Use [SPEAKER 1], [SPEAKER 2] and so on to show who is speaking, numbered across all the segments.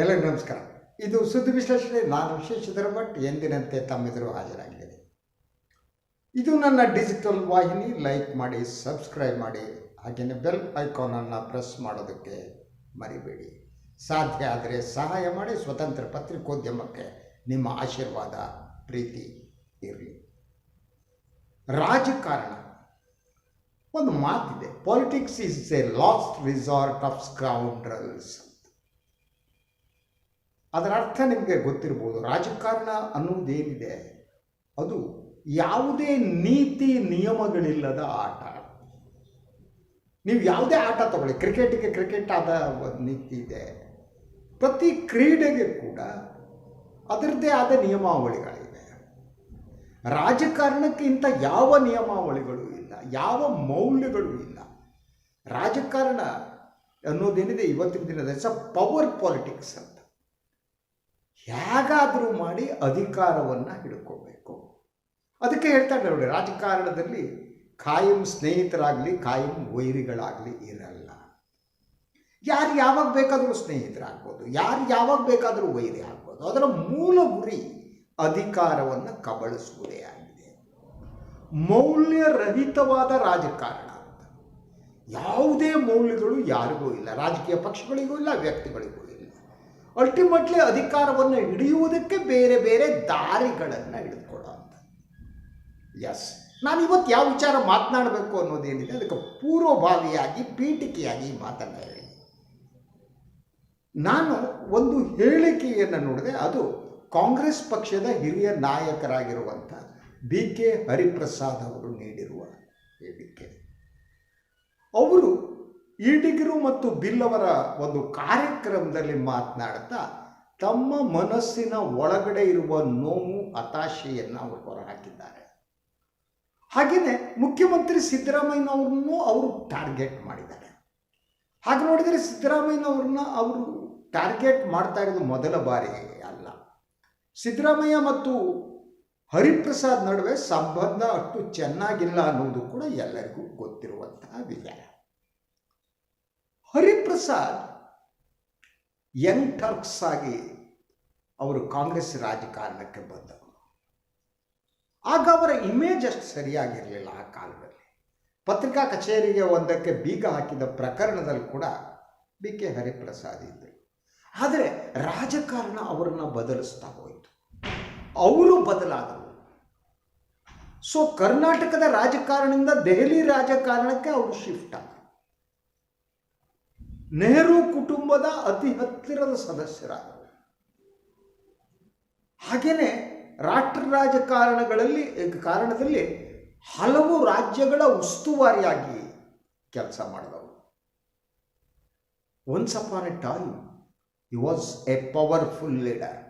[SPEAKER 1] ಎಲ್ಲರಿಗೂ ನಮಸ್ಕಾರ. ಇದು ಸುದ್ದಿ ವಿಶ್ಲೇಷಣೆ. ನಾನು ವಿಶೇಷಧರ ಭಟ್ ಎಂದಿನಂತೆ ತಮ್ಮೆದುರು ಹಾಜರಾಗಿದ್ದೇನೆ. ಇದು ನನ್ನ ಡಿಜಿಟಲ್ ವಾಹಿನಿ. ಲೈಕ್ ಮಾಡಿ, ಸಬ್ಸ್ಕ್ರೈಬ್ ಮಾಡಿ, ಹಾಗೆಯೇ ಬೆಲ್ ಐಕಾನನ್ನು ಪ್ರೆಸ್ ಮಾಡೋದಕ್ಕೆ ಮರಿಬೇಡಿ. ಸಾಧ್ಯ ಆದರೆ ಸಹಾಯ ಮಾಡಿ. ಸ್ವತಂತ್ರ ಪತ್ರಿಕೋದ್ಯಮಕ್ಕೆ ನಿಮ್ಮ ಆಶೀರ್ವಾದ, ಪ್ರೀತಿ ಇರಲಿ. ರಾಜಕಾರಣ. ಒಂದು ಮಾತಿದೆ. Politics is a last resort of scoundrels ಅದರ ಅರ್ಥ ನಿಮಗೆ ಗೊತ್ತಿರ್ಬೋದು. ರಾಜಕಾರಣ ಅನ್ನೋದೇನಿದೆ ಅದು ಯಾವುದೇ ನೀತಿ ನಿಯಮಗಳಿಲ್ಲದ ಆಟ. ನೀವು ಯಾವುದೇ ಆಟ ತಗೊಳ್ಳಿ. ಕ್ರಿಕೆಟಿಗೆ ಕ್ರಿಕೆಟ್ ಆದ ನೀತಿ ಇದೆ. ಪ್ರತಿ ಕ್ರೀಡೆಗೆ ಕೂಡ ಅದರದ್ದೇ ಆದ ನಿಯಮಾವಳಿಗಳಿವೆ. ರಾಜಕಾರಣಕ್ಕಿಂತ ಯಾವ ನಿಯಮಾವಳಿಗಳು ಇಲ್ಲ. ಯಾವ ಮೌಲ್ಯಗಳು ಇಲ್ಲ. ರಾಜಕಾರಣ ಅನ್ನೋದೇನಿದೆ? ಇವತ್ತಿನ ದಿನದ ಪವರ್ ಪಾಲಿಟಿಕ್ಸ್ ಹೇಗಾದರೂ ಮಾಡಿ ಅಧಿಕಾರವನ್ನು ಹಿಡ್ಕೋಬೇಕು. ಅದಕ್ಕೆ ಹೇಳ್ತಾರೆ ನೋಡಿ, ರಾಜಕಾರಣದಲ್ಲಿ ಕಾಯಂ ಸ್ನೇಹಿತರಾಗಲಿ ಕಾಯಂ ವೈರಿಗಳಾಗಲಿ ಇರಲ್ಲ. ಯಾರು ಯಾವಾಗ ಬೇಕಾದರೂ ಸ್ನೇಹಿತರಾಗ್ಬೋದು, ಯಾರು ಯಾವಾಗ ಬೇಕಾದರೂ ವೈರಿ ಆಗ್ಬೋದು. ಅದರ ಮೂಲ ಗುರಿ ಅಧಿಕಾರವನ್ನು ಕಬಳಿಸುವುದೇ ಆಗಿದೆ. ಮೌಲ್ಯರಹಿತವಾದ ರಾಜಕಾರಣ ಯಾವುದೇ ಮೌಲ್ಯಗಳು ಯಾರಿಗೂ ಇಲ್ಲ. ರಾಜಕೀಯ ಪಕ್ಷಗಳಿಗೂ ಇಲ್ಲ, ವ್ಯಕ್ತಿಗಳಿಗೂ ಇಲ್ಲ. ಅಲ್ಟಿಮೇಟ್ಲಿ ಅಧಿಕಾರವನ್ನು ಹಿಡಿಯುವುದಕ್ಕೆ ಬೇರೆ ಬೇರೆ ದಾರಿಗಳನ್ನು ಹಿಡಿದುಕೊಳ್ಳೋ ಅಂತ ಎಸ್ ನಾನು ಇವತ್ತು ಯಾವ ವಿಚಾರ ಮಾತನಾಡಬೇಕು ಅನ್ನೋದೇನಿದೆ ಅದಕ್ಕೆ ಪೂರ್ವಭಾವಿಯಾಗಿ ಪೀಠಿಕೆಯಾಗಿ ಮಾತನಾಡಿ ನಾನು ಒಂದು ಹೇಳಿಕೆಯನ್ನು ನೋಡಿದೆ ಅದು ಕಾಂಗ್ರೆಸ್ ಪಕ್ಷದ ಹಿರಿಯ ನಾಯಕರಾಗಿರುವಂಥ ಬಿ ಕೆ ಹರಿಪ್ರಸಾದ್ ಅವರು ನೀಡಿರುವ ಹೇಳಿಕೆ ಅವರು ಈಡಿಗರು ಮತ್ತು ಬಿಲ್ ಅವರ ಒಂದು ಕಾರ್ಯಕ್ರಮದಲ್ಲಿ ಮಾತನಾಡ್ತಾ ತಮ್ಮ ಮನಸ್ಸಿನ ಒಳಗಡೆ ಇರುವ ನೋವು, ಹತಾಶೆಯನ್ನು ಅವರು ಹೊರಹಾಕಿದ್ದಾರೆ. ಹಾಗೆಯೇ ಮುಖ್ಯಮಂತ್ರಿ ಸಿದ್ದರಾಮಯ್ಯನವ್ರನ್ನೂ ಅವರು ಟಾರ್ಗೆಟ್ ಮಾಡಿದ್ದಾರೆ. ಹಾಗೆ ನೋಡಿದರೆ ಸಿದ್ದರಾಮಯ್ಯನವ್ರನ್ನ ಅವರು ಟಾರ್ಗೆಟ್ ಮಾಡ್ತಾ ಇರೋದು ಮೊದಲ ಬಾರಿ ಅಲ್ಲ. ಸಿದ್ದರಾಮಯ್ಯ ಮತ್ತು ಹರಿಪ್ರಸಾದ್ ನಡುವೆ ಸಂಬಂಧ ಅಷ್ಟು ಚೆನ್ನಾಗಿಲ್ಲ ಅನ್ನೋದು ಕೂಡ ಎಲ್ಲರಿಗೂ ಗೊತ್ತಿರುವಂತಹ ವಿಚಾರ. ಹರಿಪ್ರಸಾದ್ ಯಂಗ್ ಟರ್ಕ್ಸ್ ಆಗಿ ಅವರು ಕಾಂಗ್ರೆಸ್ ರಾಜಕಾರಣಕ್ಕೆ ಬಂದರು ಆಗ ಅವರ ಇಮೇಜ್ ಅಷ್ಟು ಸರಿಯಾಗಿರಲಿಲ್ಲ ಆ ಕಾಲದಲ್ಲಿ. ಪತ್ರಿಕಾ ಕಚೇರಿಗೆ ಒಂದಕ್ಕೆ ಬೀಗ ಹಾಕಿದ ಪ್ರಕರಣದಲ್ಲಿ ಕೂಡ ಬಿ ಕೆ ಹರಿಪ್ರಸಾದ್ ಇದ್ದರು. ಆದರೆ ರಾಜಕಾರಣ ಅವರನ್ನು ಬದಲಿಸ್ತಾ ಹೋಯಿತು. ಅವರು ಬದಲಾದರು. ಸೊ ಕರ್ನಾಟಕದ ರಾಜಕಾರಣದಿಂದ ದೆಹಲಿ ರಾಜಕಾರಣಕ್ಕೆ ಅವರು ಶಿಫ್ಟ್ ಆದರು. ನೆಹರು ಕುಟುಂಬದ ಅತಿ ಹತ್ತಿರದ ಸದಸ್ಯರಾದರು. ಹಾಗೆಯೇ ರಾಷ್ಟ್ರ ರಾಜಕಾರಣಗಳಲ್ಲಿ ಕಾರಣದಲ್ಲಿ ಹಲವು ರಾಜ್ಯಗಳ ಉಸ್ತುವಾರಿಯಾಗಿ ಕೆಲಸ ಮಾಡಿದವರು. Once upon a time you was a powerful leader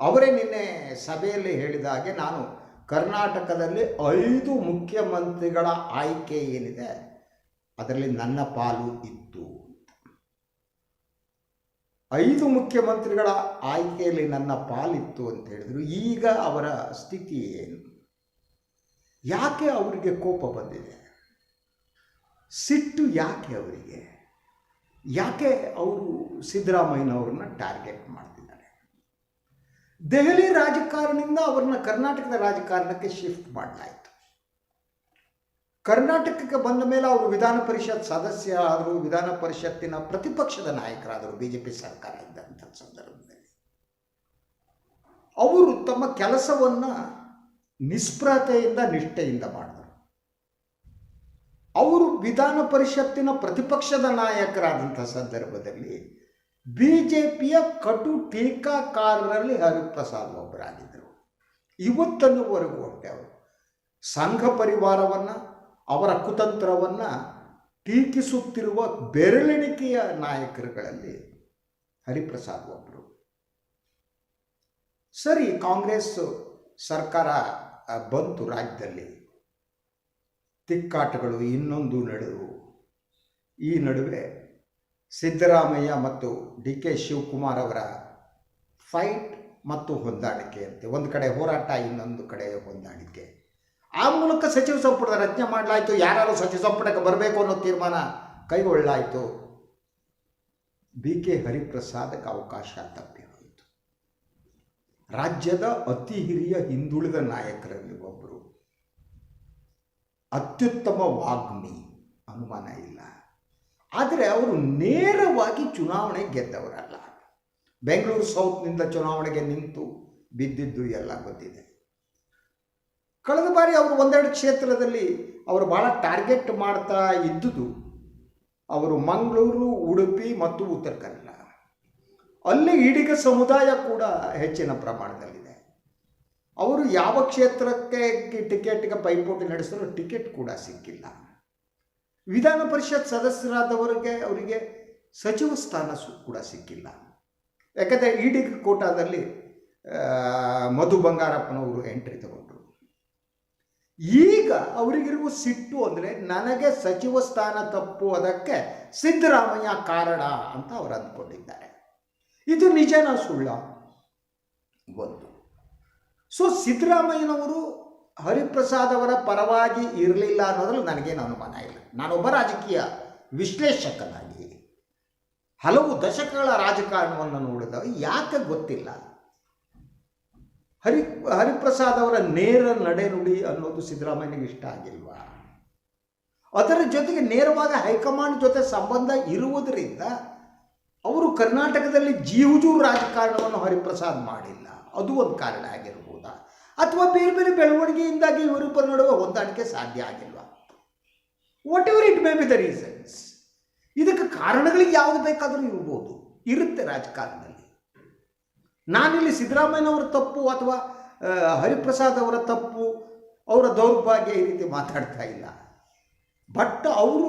[SPEAKER 1] ಅವರೇ ನಿನ್ನೆ ಸಭೆಯಲ್ಲಿ ಹೇಳಿದ ಹಾಗೆ ನಾನು ಕರ್ನಾಟಕದಲ್ಲಿ ಐದು ಮುಖ್ಯಮಂತ್ರಿಗಳ ಆಯ್ಕೆ ಏನಿದೆ, ಅದರಲ್ಲಿ ನನ್ನ ಪಾಲು ಇತ್ತು. ಐದು ಮುಖ್ಯಮಂತ್ರಿಗಳ ಆಯ್ಕೆಯಲ್ಲಿ ನನ್ನ ಪಾಲಿತ್ತು ಅಂತ ಹೇಳಿದ್ರು. ಈಗ ಅವರ ಸ್ಥಿತಿ ಏನು? ಯಾಕೆ ಅವರಿಗೆ ಕೋಪ ಬಂದಿದೆ? ಸಿಟ್ಟು ಯಾಕೆ ಅವರಿಗೆ? ಯಾಕೆ ಅವರು ಸಿದ್ದರಾಮಯ್ಯನವ್ರನ್ನ ಟಾರ್ಗೆಟ್ ಮಾಡ್ತಿದ್ದಾರೆ? ದೆಹಲಿ ರಾಜಕಾರಣದಿಂದ ಅವ್ರನ್ನ ಕರ್ನಾಟಕದ ರಾಜಕಾರಣಕ್ಕೆ ಶಿಫ್ಟ್ ಮಾಡಲಾಯಿತು. ಕರ್ನಾಟಕಕ್ಕೆ ಬಂದ ಮೇಲೆ ಅವರು ವಿಧಾನ ಪರಿಷತ್ ಸದಸ್ಯ ಆದರು ವಿಧಾನ ಪರಿಷತ್ತಿನ ಪ್ರತಿಪಕ್ಷದ ನಾಯಕರಾದರು ಬಿ ಜೆ ಪಿ ಸರ್ಕಾರ ಇದ್ದಂಥ ಸಂದರ್ಭದಲ್ಲಿ. ಅವರು ತಮ್ಮ ಕೆಲಸವನ್ನು ನಿಸ್ಪ್ರತೆಯಿಂದ ನಿಷ್ಠೆಯಿಂದ ಮಾಡಿದರು. ಅವರು ವಿಧಾನ ಪರಿಷತ್ತಿನ ಪ್ರತಿಪಕ್ಷದ ನಾಯಕರಾದಂಥ ಸಂದರ್ಭದಲ್ಲಿ ಬಿ ಜೆ ಪಿಯ ಕಟು ಟೀಕಾಕಾರರಲ್ಲಿ ಹರಿಪ್ರಸಾದ್ ಒಬ್ಬರಾಗಿದ್ದರು. ಇವತ್ತನ್ನುವರೆಗೂ ಅಂತೆ ಅವರು. ಸಂಘ ಪರಿವಾರವನ್ನು ಅವರ ಕುತಂತ್ರವನ್ನು ಟೀಕಿಸುತ್ತಿರುವ ಬೆರಳೆಣಿಕೆಯ ನಾಯಕರುಗಳಲ್ಲಿ ಹರಿಪ್ರಸಾದ್ ಒಬ್ಬರು ಸರಿ, ಕಾಂಗ್ರೆಸ್ ಸರ್ಕಾರ ಬಂತು ರಾಜ್ಯದಲ್ಲಿ. ತಿಕ್ಕಾಟಗಳು ಇನ್ನೊಂದು ನಡೆದವು ಈ ನಡುವೆ ಸಿದ್ದರಾಮಯ್ಯ ಮತ್ತು ಡಿ ಕೆ ಶಿವಕುಮಾರ್ ಅವರ ಫೈಟ್ ಮತ್ತು ಹೊಂದಾಣಿಕೆ ಅಂತೆ ಒಂದು ಕಡೆ ಹೋರಾಟ, ಇನ್ನೊಂದು ಕಡೆ ಹೊಂದಾಣಿಕೆ. ಆ ಮೂಲಕ ಸಚಿವ ಸಂಪುಟದ ರಚನೆ ಮಾಡಲಾಯಿತು ಯಾರು ಸಚಿವ ಸಂಪುಟಕ್ಕೆ ಬರಬೇಕು ಅನ್ನೋ ತೀರ್ಮಾನ ಕೈಗೊಳ್ಳಲಾಯಿತು. ಬಿ ಕೆ ಹರಿಪ್ರಸಾದಕ್ಕೆ ಅವಕಾಶ ತಪ್ಪಿ ಹೋಯಿತು ರಾಜ್ಯದ ಅತಿ ಹಿರಿಯ ಹಿಂದುಳಿದ ನಾಯಕರಲ್ಲಿ ಒಬ್ಬರು ಅತ್ಯುತ್ತಮ ವಾಗ್ಮಿ ಅನುಮಾನ ಇಲ್ಲ. ಆದರೆ ಅವರು ನೇರವಾಗಿ ಚುನಾವಣೆ ಗೆದ್ದವರಲ್ಲ. ಬೆಂಗಳೂರು ಸೌತ್ನಿಂದ ಚುನಾವಣೆಗೆ ನಿಂತು ಬಿದ್ದಿದ್ದು ಎಲ್ಲ ಗೊತ್ತಿದೆ. ಕಳೆದ ಬಾರಿ ಅವರು ಒಂದೆರಡು ಕ್ಷೇತ್ರದಲ್ಲಿ ಅವರು ಭಾಳ ಟಾರ್ಗೆಟ್ ಮಾಡ್ತಾ ಇದ್ದುದು ಅವರು ಮಂಗಳೂರು, ಉಡುಪಿ ಮತ್ತು ಉತ್ತರ ಕನ್ನಡ. ಅಲ್ಲಿ ಈಡಿಗ ಸಮುದಾಯ ಕೂಡ ಹೆಚ್ಚಿನ ಪ್ರಮಾಣದಲ್ಲಿದೆ. ಅವರು ಯಾವ ಕ್ಷೇತ್ರಕ್ಕೆ ಟಿಕೆಟ್ಗೆ ಪೈಪೋಟಿ ನಡೆಸಲು ಟಿಕೆಟ್ ಕೂಡ ಸಿಕ್ಕಿಲ್ಲ. ವಿಧಾನ ಪರಿಷತ್ ಸದಸ್ಯರಾದವರಿಗೆ ಅವರಿಗೆ ಸಚಿವ ಸ್ಥಾನ ಕೂಡ ಸಿಕ್ಕಿಲ್ಲ. ಯಾಕಂದರೆ ಈಡಿಗ ಕೋಟಾದಲ್ಲಿ ಮಧು ಬಂಗಾರಪ್ಪನವರು ಎಂಟ್ರಿ ತಗೊಂಡ್ರು ಈಗ ಅವರಿಗಿರುವ ಸಿಟ್ಟು ಅಂದರೆ ನನಗೆ ಸಚಿವ ಸ್ಥಾನ ತಪ್ಪುವುದಕ್ಕೆ ಸಿದ್ದರಾಮಯ್ಯ ಕಾರಣ ಅಂತ ಅವರು ಅಂದ್ಕೊಂಡಿದ್ದಾರೆ. ಇದು ನಿಜನ ಸುಳ್ಳ? ಒಂದು. ಸೊ ಸಿದ್ದರಾಮಯ್ಯನವರು ಹರಿಪ್ರಸಾದ್ ಅವರ ಪರವಾಗಿ ಇರಲಿಲ್ಲ ಅನ್ನೋದ್ರಲ್ಲಿ ನನಗೇನು ಅನುಮಾನ ಇಲ್ಲ. ನಾನೊಬ್ಬ ರಾಜಕೀಯ ವಿಶ್ಲೇಷಕನಾಗಿ ಹಲವು ದಶಕಗಳ ರಾಜಕಾರಣವನ್ನು ನೋಡಿದ ಯಾಕೆ ಗೊತ್ತಿಲ್ಲ? ಹರಿ, ಹರಿಪ್ರಸಾದ್ ಅವರ ನೇರ ನಡೆನುಡಿ ಅನ್ನೋದು ಸಿದ್ದರಾಮಯ್ಯನಿಗೆ ಇಷ್ಟ ಆಗಿಲ್ವಾ? ಅದರ ಜೊತೆಗೆ ನೇರವಾಗಿ ಹೈಕಮಾಂಡ್ ಜೊತೆ ಸಂಬಂಧ ಇರುವುದರಿಂದ ಅವರು ಕರ್ನಾಟಕದಲ್ಲಿ ಜೀವಜೂರು ರಾಜಕಾರಣವನ್ನು ಹರಿಪ್ರಸಾದ್ ಮಾಡಿಲ್ಲ. ಅದು ಒಂದು ಕಾರಣ ಆಗಿರ್ಬೋದಾ? ಅಥವಾ ಬೇರೆ ಬೇರೆ ಬೆಳವಣಿಗೆಯಿಂದಾಗಿ ಇವರಿಬ್ಬರ ನಡುವೆ ಹೊಂದಾಣಿಕೆ ಸಾಧ್ಯ ಆಗಿಲ್ವಾ? Whatever it may be the reasons ಇದಕ್ಕೆ ಕಾರಣಗಳಿಗೆ ಯಾವುದು ಬೇಕಾದರೂ ಇರ್ಬೋದು. ಇರುತ್ತೆ ರಾಜಕಾರಣದಲ್ಲಿ. ನಾನಿಲ್ಲಿ ಸಿದ್ದರಾಮಯ್ಯನವರ ತಪ್ಪು ಅಥವಾ ಹರಿಪ್ರಸಾದ್ ಅವರ ತಪ್ಪು, ಅವರ ದೌರ್ಭಾಗ್ಯ ಈ ರೀತಿ ಮಾತಾಡ್ತಾ ಇಲ್ಲ. ಬಟ್ ಅವರು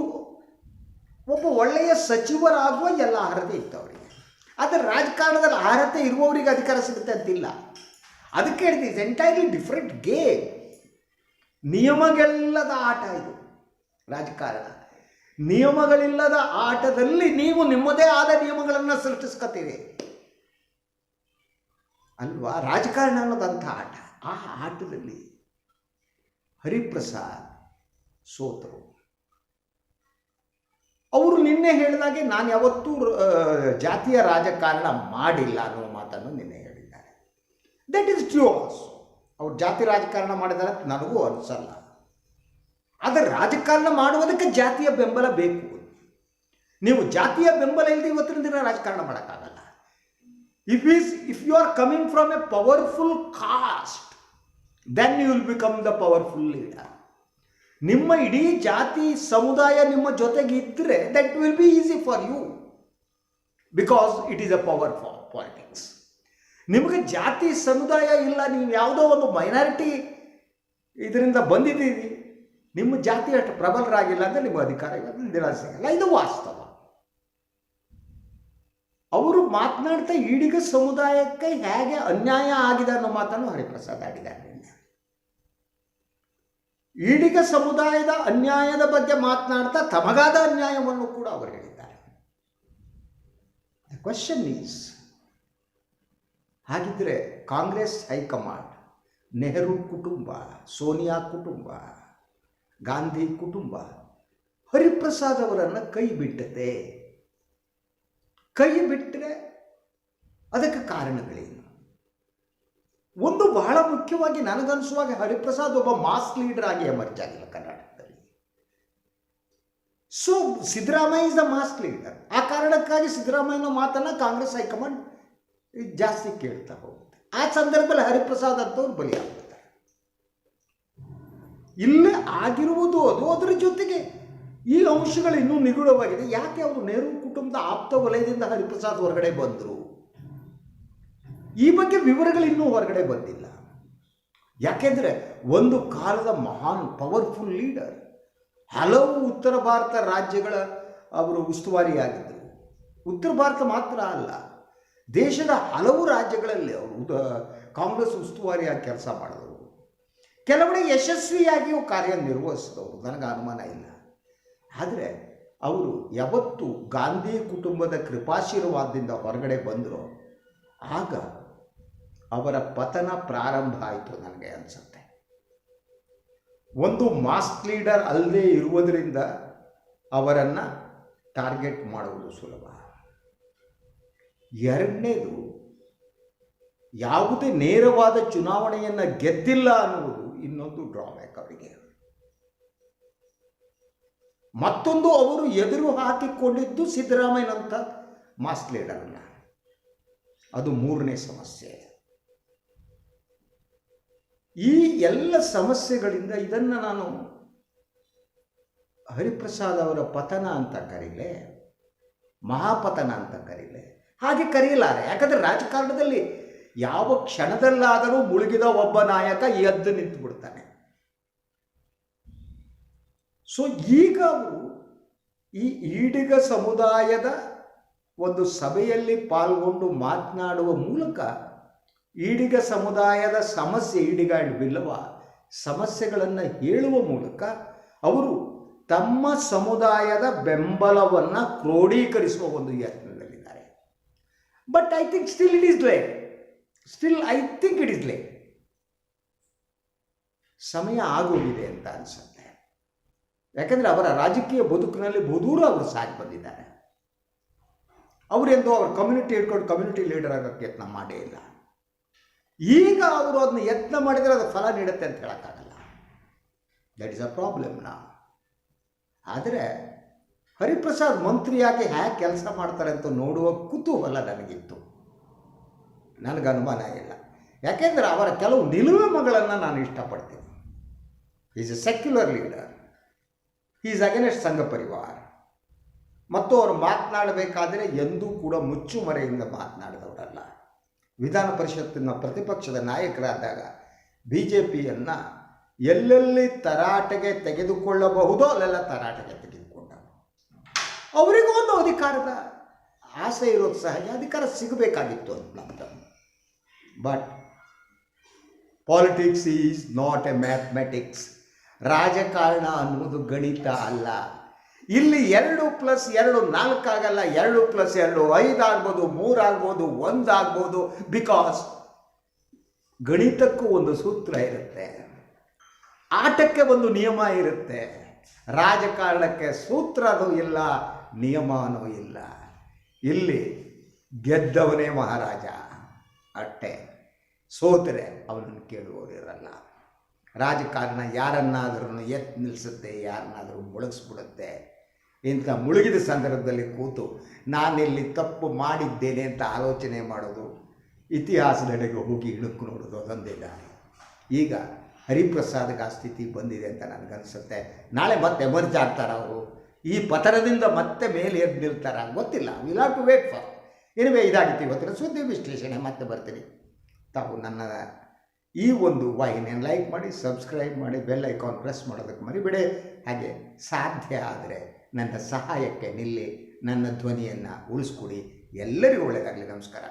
[SPEAKER 1] ಒಬ್ಬ ಒಳ್ಳೆಯ ಸಚಿವರಾಗುವ ಎಲ್ಲ ಅರ್ಹತೆ ಇತ್ತು ಅವರಿಗೆ. ಆದರೆ ರಾಜಕಾರಣದಲ್ಲಿ ಅರ್ಹತೆ ಇರುವವರಿಗೆ ಅಧಿಕಾರ ಸಿಗುತ್ತೆ ಅಂತಿಲ್ಲ. ಅದಕ್ಕೆ ಹೇಳಿದೆ ಇಸ್ ಎಂಟೈರ್ಲಿ ಡಿಫ್ರೆಂಟ್ ಗೇಮ್ ನಿಯಮಗಳಿಲ್ಲದ ಆಟ ಇದು ರಾಜಕಾರಣ. ನಿಯಮಗಳಿಲ್ಲದ ಆಟದಲ್ಲಿ ನೀವು ನಿಮ್ಮದೇ ಆದ ನಿಯಮಗಳನ್ನು ಸೃಷ್ಟಿಸ್ಕೊತೀರಿ. ಅಲ್ವಾ? ರಾಜಕಾರಣ ಅನ್ನೋದಂಥ ಆಟ. ಆ ಆಟದಲ್ಲಿ ಹರಿಪ್ರಸಾದ್ ಸೋತರು. ಅವರು ನಿನ್ನೆ ಹೇಳಿದಾಗೆ ನಾನು ಯಾವತ್ತೂ ಜಾತಿಯ ರಾಜಕಾರಣ ಮಾಡಿಲ್ಲ ಅನ್ನೋ ಮಾತನ್ನು ನಿನ್ನೆ ಹೇಳಿದ್ದಾರೆ. ದಟ್ ಈಸ್ ಟ್ರೂ ಆಲ್ಸೋ ಅವ್ರು ಜಾತಿ ರಾಜಕಾರಣ ಮಾಡಿದ್ದಾರೆ ನನಗೂ ಅನಿಸಲ್ಲ. ಆದರೆ ರಾಜಕಾರಣ ಮಾಡುವುದಕ್ಕೆ ಜಾತಿಯ ಬೆಂಬಲ ಬೇಕು. ನೀವು ಜಾತಿಯ ಬೆಂಬಲ ಇಲ್ಲದೆ ಇವತ್ತಿನ ದಿನ ರಾಜಕಾರಣ ಮಾಡೋಕ್ಕಾಗಲ್ಲ. If is if you are coming from a powerful caste then you will become the powerful leader ನಿಮ್ಮ ಇಡೀ ಜಾತಿ, ಸಮುದಾಯ ನಿಮ್ಮ ಜೊತೆಗೆ ಇದ್ದರೆ that will be easy for you because it is a power for politics ನಿಮಗೆ ಜಾತಿ, ಸಮುದಾಯ ಇಲ್ಲ, ನೀವು ಯಾವುದೋ ಒಂದು ಮೈನಾರಿಟಿ ಇದರಿಂದ ಬಂದಿದ್ದೀರಿ. ನಿಮ್ಮ ಜಾತಿ ಅಷ್ಟು ಪ್ರಬಲರಾಗಿಲ್ಲ ಅಂದರೆ ನಿಮ್ಮ ಅಧಿಕಾರ ಇವತ್ತು ನಿರಾಸೆ ಸಿಗಲ್ಲ ಇದು ವಾಸ್ತವ. ಅವರು ಮಾತನಾಡ್ತಾ ಈಡಿಗ ಸಮುದಾಯಕ್ಕೆ ಹೇಗೆ ಅನ್ಯಾಯ ಆಗಿದೆ ಅನ್ನೋ ಮಾತನ್ನು ಹರಿಪ್ರಸಾದ್ ಆಡಿದ್ದಾರೆ. ಈಡಿಗ ಸಮುದಾಯದ ಅನ್ಯಾಯದ ಬಗ್ಗೆ ಮಾತನಾಡ್ತಾ ತಮಗಾದ ಅನ್ಯಾಯವನ್ನು ಕೂಡ ಅವರು ಹೇಳಿದ್ದಾರೆ. ಕ್ವಶನ್ ಈಸ್ ಹಾಗಿದ್ರೆ ಕಾಂಗ್ರೆಸ್ ಹೈಕಮಾಂಡ್, ನೆಹರು ಕುಟುಂಬ, ಸೋನಿಯಾ ಕುಟುಂಬ, ಗಾಂಧಿ ಕುಟುಂಬ, ಹರಿಪ್ರಸಾದ್ ಅವರನ್ನು ಕೈ ಬಿಟ್ಟತೆ. ಕೈ ಬಿಟ್ಟರೆ ಅದಕ್ಕೆ ಕಾರಣಗಳೇನು? ಒಂದು ಬಹಳ ಮುಖ್ಯವಾಗಿ ನನಗನ್ಸುವಾಗ ಹರಿಪ್ರಸಾದ್ ಒಬ್ಬ ಮಾಸ್ ಲೀಡರ್ ಆಗಿ ಎಮರ್ಜ್ ಆಗಿಲ್ಲ ಕರ್ನಾಟಕದಲ್ಲಿ. So Siddaramaiah is the mass leader ಆ ಕಾರಣಕ್ಕಾಗಿ ಸಿದ್ದರಾಮಯ್ಯನ ಮಾತನ್ನು ಕಾಂಗ್ರೆಸ್ ಹೈಕಮಾಂಡ್ ಜಾಸ್ತಿ ಕೇಳ್ತಾ ಹೋಗುತ್ತೆ. ಆ ಸಂದರ್ಭದಲ್ಲಿ ಹರಿಪ್ರಸಾದ್ ಅಂತವ್ರು ಬಲಿಯಾಗ್ತಾರೆ ಇಲ್ಲೇ ಆಗಿರುವುದು ಅದು ಅದರ ಜೊತೆಗೆ ಈ ಅಂಶಗಳು ಇನ್ನೂ ನಿಗೂಢವಾಗಿದೆ. ಯಾಕೆ ಅವರು ನೆಹರು ಕುಟುಂಬದ ಆಪ್ತ ವಲಯದಿಂದ ಹರಿಪ್ರಸಾದ್ ಹೊರಗಡೆ ಬಂದರು? ಈ ಬಗ್ಗೆ ವಿವರಗಳು ಇನ್ನೂ ಹೊರಗಡೆ ಬಂದಿಲ್ಲ. ಯಾಕೆಂದರೆ ಒಂದು ಕಾಲದ ಮಹಾನ್ ಪವರ್ಫುಲ್ ಲೀಡರ್ ಹಲವು ಉತ್ತರ ಭಾರತ ರಾಜ್ಯಗಳ ಅವರು ಉಸ್ತುವಾರಿಯಾಗಿದ್ದರು. ಉತ್ತರ ಭಾರತ ಮಾತ್ರ ಅಲ್ಲ, ದೇಶದ ಹಲವು ರಾಜ್ಯಗಳಲ್ಲಿ ಅವರು ಕಾಂಗ್ರೆಸ್ ಉಸ್ತುವಾರಿಯಾಗಿ ಕೆಲಸ ಮಾಡಿದವರು. ಕೆಲವೆಡೆ ಯಶಸ್ವಿಯಾಗಿಯೂ ಕಾರ್ಯನಿರ್ವಹಿಸಿದವರು. ನನಗೆ ಅನುಮಾನ ಇಲ್ಲ. ಆದರೆ ಅವರು ಯಾವತ್ತು ಗಾಂಧಿ ಕುಟುಂಬದ ಕೃಪಾಶೀರ್ವಾದದಿಂದ ಹೊರಗಡೆ ಬಂದರೋ ಆಗ ಅವರ ಪತನ ಪ್ರಾರಂಭ ಆಯಿತು ನನಗೆ ಅನಿಸುತ್ತೆ. ಒಂದು ಮಾಸ್ ಲೀಡರ್ ಅಲ್ಲದೆ ಇರುವುದರಿಂದ ಅವರನ್ನು ಟಾರ್ಗೆಟ್ ಮಾಡುವುದು ಸುಲಭ. ಎರಡನೇದು ಯಾವುದೇ ನೇರವಾದ ಚುನಾವಣೆಯನ್ನು ಗೆದ್ದಿಲ್ಲ ಅನ್ನುವುದು ಇನ್ನೊಂದು ಡ್ರಾಬ್ಯಾಕ್ ಅವರಿಗೆ. ಮತ್ತೊಂದು ಅವರು ಎದುರು ಹಾಕಿಕೊಂಡಿದ್ದು ಸಿದ್ದರಾಮಯ್ಯನಂಥ ಮಾಸ್ ಅದು ಮೂರನೇ ಸಮಸ್ಯೆ. ಈ ಎಲ್ಲ ಸಮಸ್ಯೆಗಳಿಂದ ಇದನ್ನು ನಾನು ಹರಿಪ್ರಸಾದ್ ಅವರ ಪತನ ಅಂತ ಕರೀಲೆ, ಮಹಾಪತನ ಅಂತ ಕರೀಲೆ. ಹಾಗೆ ಕರೆಯಲಾರೆ ಯಾಕಂದರೆ ರಾಜಕಾರಣದಲ್ಲಿ ಯಾವ ಕ್ಷಣದಲ್ಲಾದರೂ ಮುಳುಗಿದ ಒಬ್ಬ ನಾಯಕ ಎದ್ದು ನಿಂತು ಬಿಡ್ತಾನೆ ಸೊ ಈಗ ಅವರು ಈ ಈಡಿಗ ಸಮುದಾಯದ ಒಂದು ಸಭೆಯಲ್ಲಿ ಪಾಲ್ಗೊಂಡು ಮಾತನಾಡುವ ಮೂಲಕ ಈಡಿಗ ಸಮುದಾಯದ ಸಮಸ್ಯೆ ಈಡಿಗ ಬಿಲ್ಲವ ಸಮಸ್ಯೆಗಳನ್ನು ಹೇಳುವ ಮೂಲಕ ಅವರು ತಮ್ಮ ಸಮುದಾಯದ ಬೆಂಬಲವನ್ನು ಕ್ರೋಢೀಕರಿಸುವ ಒಂದು ಯತ್ನದಲ್ಲಿದ್ದಾರೆ. But I think still it is late still I think it is late ಸಮಯ ಆಗೋಗಿದೆ ಅಂತ ಅನಿಸುತ್ತೆ. ಯಾಕಂದರೆ ಅವರ ರಾಜಕೀಯ ಬದುಕಿನಲ್ಲಿ ಬಹುದೂರ ಅವರು ಸಾಗಿ ಬಂದಿದ್ದಾರೆ. ಅವರೆಂದು ಅವರ ಕಮ್ಯುನಿಟಿ ಇಟ್ಕೊಂಡು ಕಮ್ಯುನಿಟಿ ಲೀಡರ್ ಆಗೋಕ್ಕೆ ಯತ್ನ ಮಾಡೇ ಇಲ್ಲ. ಈಗ ಅವರು ಅದನ್ನ ಯತ್ನ ಮಾಡಿದರೆ ಅದು ಫಲ ನೀಡುತ್ತೆ ಅಂತ ಹೇಳೋಕ್ಕಾಗಲ್ಲ. ದಟ್ ಇಸ್ ಅ ಪ್ರಾಬ್ಲಮ್ ನಾ ಆದರೆ ಹರಿಪ್ರಸಾದ್ ಮಂತ್ರಿಯಾಗಿ ಹ್ಯಾಗೆ ಕೆಲಸ ಮಾಡ್ತಾರೆ ಅಂತ ನೋಡುವ ಕುತೂಹಲ ನನಗಿತ್ತು. ನನಗೆ ಅನುಮಾನ ಇಲ್ಲ. ಯಾಕೆಂದರೆ ಅವರ ಕೆಲವು ನಿಲುವಮಗಳನ್ನು ನಾನು ಇಷ್ಟಪಡ್ತೀನಿ. Is a secular leader is against Sangh Parivar ಮತ್ತು ಅವರು ಮಾತನಾಡಬೇಕಾದರೆ ಎಂದೂ ಕೂಡ ಮುಚ್ಚುಮರೆಯಿಂದ ಮಾತನಾಡಿದವರಲ್ಲ. ವಿಧಾನ ಪರಿಷತ್ತಿನ ಪ್ರತಿಪಕ್ಷದ ನಾಯಕರಾದಾಗ ಬಿ ಜೆ ಪಿಯನ್ನು ಎಲ್ಲೆಲ್ಲಿ ತರಾಟೆಗೆ ತೆಗೆದುಕೊಳ್ಳಬಹುದೋ ಅಲ್ಲೆಲ್ಲ ತರಾಟೆಗೆ ತೆಗೆದುಕೊಂಡರು ಅವರಿಗೂ ಒಂದು ಅಧಿಕಾರದ ಆಸೆ ಇರೋದು ಸಹಜ ಅಧಿಕಾರ ಸಿಗಬೇಕಾಗಿತ್ತು ಅಂತ but politics is not a mathematics ರಾಜಕಾರಣ ಅನ್ನುವುದು ಗಣಿತ ಅಲ್ಲ. ಇಲ್ಲಿ ಎರಡು ಪ್ಲಸ್ ಎರಡು ನಾಲ್ಕಾಗಲ್ಲ, ಎರಡು ಪ್ಲಸ್ ಎರಡು ಐದಾಗ್ಬೋದು, ಮೂರಾಗ್ಬೋದು, ಒಂದಾಗ್ಬೋದು ಬಿಕಾಸ್ ಗಣಿತಕ್ಕೂ ಒಂದು ಸೂತ್ರ ಇರುತ್ತೆ. ಆಟಕ್ಕೆ ಒಂದು ನಿಯಮ ಇರುತ್ತೆ. ರಾಜಕಾರಣಕ್ಕೆ ಸೂತ್ರನೂ ಇಲ್ಲ, ನಿಯಮನೂ ಇಲ್ಲ. ಇಲ್ಲಿ ಗೆದ್ದವನೇ ಮಹಾರಾಜ. ಅಟ್ಟೆ. ಸೋತರೆ, ಅವನನ್ನು ಕೇಳುವವರಿರಲ್ಲ. ರಾಜಕಾರಣ ಯಾರನ್ನಾದರೂ ಎತ್ತು ನಿಲ್ಲಿಸುತ್ತೆ ಯಾರನ್ನಾದರೂ ಮುಳುಗಿಸ್ಬಿಡುತ್ತೆ. ಇಂಥ ಮುಳುಗಿದ ಸಂದರ್ಭದಲ್ಲಿ ಕೂತು ನಾನಿಲ್ಲಿ ತಪ್ಪು ಮಾಡಿದ್ದೇನೆ ಅಂತ ಆಲೋಚನೆ ಮಾಡೋದು ಇತಿಹಾಸದೆಡೆಗೆ ಹೋಗಿ ಇಣುಕು ನೋಡೋದು ಅದೊಂದೇ ಈಗ ಹರಿಪ್ರಸಾದ್ಗೆ ಆ ಸ್ಥಿತಿ ಬಂದಿದೆ ಅಂತ ನನಗನ್ಸುತ್ತೆ. ನಾಳೆ ಮತ್ತೆ ಎಮರ್ಜ್ ಆಗ್ತಾರೆ ಅವರು. ಈ ಪತನದಿಂದ ಮತ್ತೆ ಮೇಲೆ ಎದ್ದು ನಿಲ್ತಾರ ಗೊತ್ತಿಲ್ಲ. Will have to wait for anyway ಇದಾಗಿತ್ತು ಇವತ್ತಿನ ಸುದ್ದಿ ವಿಶ್ಲೇಷಣೆ. ಮತ್ತೆ ಬರ್ತೀನಿ. ತಾವು ನನ್ನ ಈ ಒಂದು ವಾಹಿನಿಯನ್ನು ಲೈಕ್ ಮಾಡಿ ಸಬ್ಸ್ಕ್ರೈಬ್ ಮಾಡಿ ಬೆಲ್ ಐಕಾನ್ ಪ್ರೆಸ್ ಮಾಡೋದಕ್ಕೆ ಮರಿಬೇಡಿ. ಹಾಗೆ ಸಾಧ್ಯ ಆದರೆ ನನ್ನ ಸಹಾಯಕ್ಕೆ ನಿಲ್ಲಿ, ನನ್ನ ಧ್ವನಿಯನ್ನು ಉಳಿಸ್ಕೊಡಿ. ಎಲ್ಲರಿಗೂ ಒಳ್ಳೆಯದಾಗಲಿ ನಮಸ್ಕಾರ.